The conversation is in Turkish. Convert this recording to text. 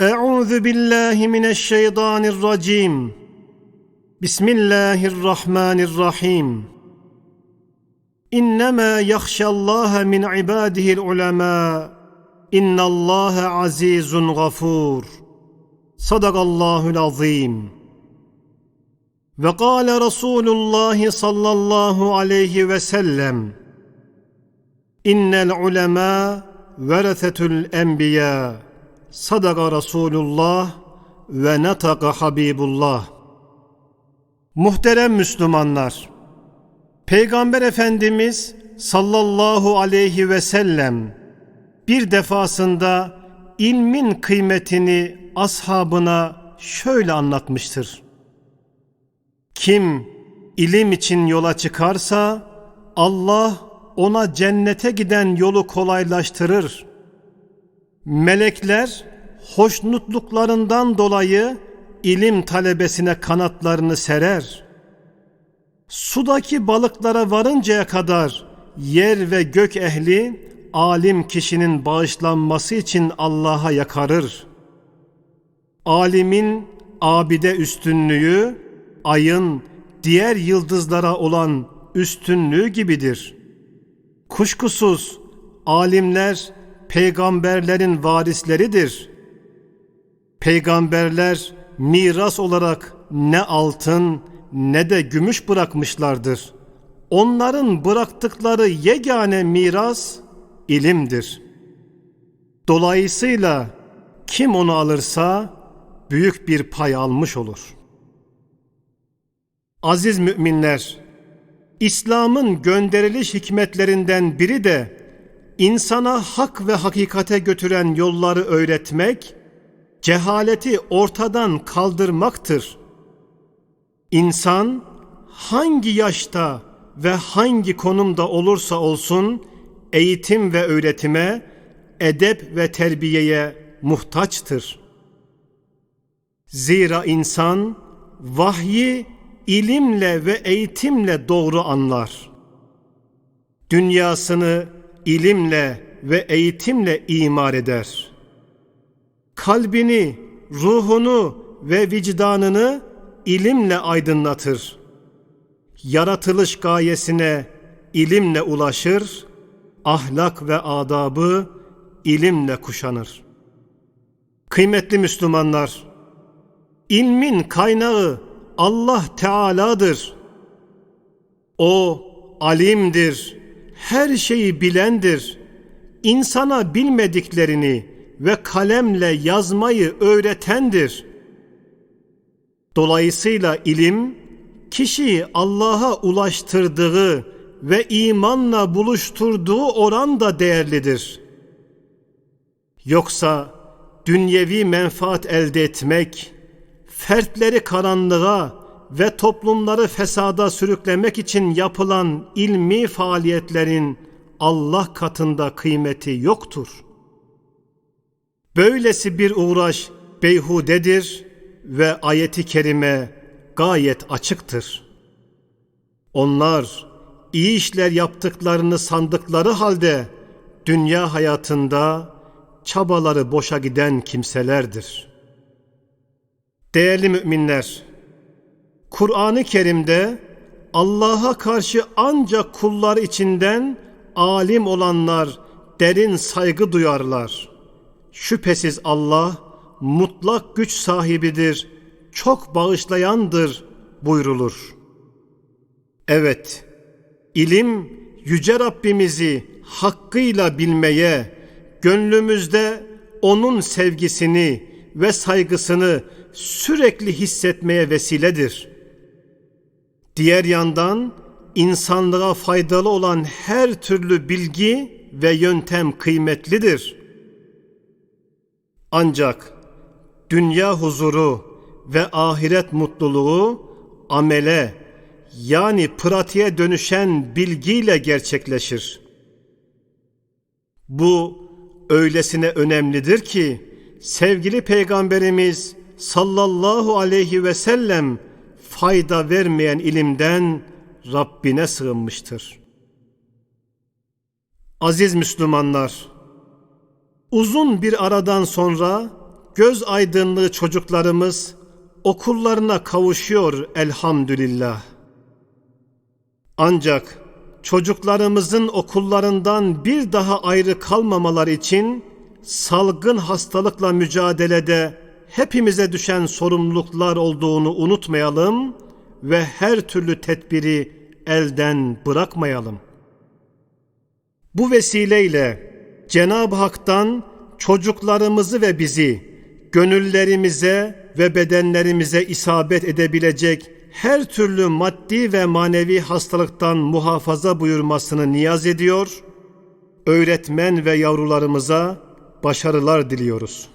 أعوذ بالله من الشيطان الرجيم بسم الله الرحمن الرحيم إنما يخشى الله من عباده العلماء إن الله عزيز غفور صدق الله العظيم وقال رسول الله صلى الله عليه وسلم إن العلماء ورثة الأنبياء Sadaka Resulullah ve netaka Habibullah. Muhterem Müslümanlar, Peygamber Efendimiz sallallahu aleyhi ve sellem bir defasında ilmin kıymetini ashabına şöyle anlatmıştır. Kim ilim için yola çıkarsa Allah ona cennete giden yolu kolaylaştırır.'' Melekler hoşnutluklarından dolayı ilim talebesine kanatlarını serer. Sudaki balıklara varıncaya kadar yer ve gök ehli alim kişinin bağışlanması için Allah'a yakarır. Alimin abide üstünlüğü ayın diğer yıldızlara olan üstünlüğü gibidir. Kuşkusuz alimler peygamberlerin varisleridir. Peygamberler miras olarak ne altın ne de gümüş bırakmışlardır. Onların bıraktıkları yegane miras ilimdir. Dolayısıyla kim onu alırsa büyük bir pay almış olur. Aziz müminler, İslam'ın gönderiliş hikmetlerinden biri de insana hak ve hakikate götüren yolları öğretmek, cehaleti ortadan kaldırmaktır. İnsan hangi yaşta ve hangi konumda olursa olsun eğitim ve öğretime, edep ve terbiyeye muhtaçtır. Zira insan vahyi ilimle ve eğitimle doğru anlar. Dünyasını ilimle ve eğitimle imar eder. Kalbini, ruhunu ve vicdanını ilimle aydınlatır. Yaratılış gayesine ilimle ulaşır, ahlak ve adabı ilimle kuşanır. Kıymetli Müslümanlar, ilmin kaynağı Allah Teala'dır. O alimdir, her şeyi bilendir. İnsana bilmediklerini ve kalemle yazmayı öğretendir. Dolayısıyla ilim kişiyi Allah'a ulaştırdığı ve imanla buluşturduğu oran da değerlidir. Yoksa dünyevi menfaat elde etmek, fertleri karanlığa ve toplumları fesada sürüklemek için yapılan ilmi faaliyetlerin Allah katında kıymeti yoktur. Böylesi bir uğraş beyhudedir ve ayeti kerime gayet açıktır. Onlar iyi işler yaptıklarını sandıkları halde dünya hayatında çabaları boşa giden kimselerdir. Değerli müminler, Kur'an-ı Kerim'de Allah'a karşı ancak kullar içinden alim olanlar derin saygı duyarlar. Şüphesiz Allah mutlak güç sahibidir, çok bağışlayandır buyrulur. Evet, ilim yüce Rabbimizi hakkıyla bilmeye, gönlümüzde onun sevgisini ve saygısını sürekli hissetmeye vesiledir.'' Diğer yandan insanlığa faydalı olan her türlü bilgi ve yöntem kıymetlidir. Ancak dünya huzuru ve ahiret mutluluğu amele yani pratiğe dönüşen bilgiyle gerçekleşir. Bu öylesine önemlidir ki sevgili peygamberimiz sallallahu aleyhi ve sellem fayda vermeyen ilimden Rabbine sığınmıştır. Aziz Müslümanlar, uzun bir aradan sonra göz aydınlığı çocuklarımız okullarına kavuşuyor elhamdülillah. Ancak çocuklarımızın okullarından bir daha ayrı kalmamalar için salgın hastalıkla mücadelede hepimize düşen sorumluluklar olduğunu unutmayalım ve her türlü tedbiri elden bırakmayalım. Bu vesileyle Cenab-ı Hak'tan çocuklarımızı ve bizi gönüllerimize ve bedenlerimize isabet edebilecek her türlü maddi ve manevi hastalıktan muhafaza buyurmasını niyaz ediyor. Öğretmen ve yavrularımıza başarılar diliyoruz.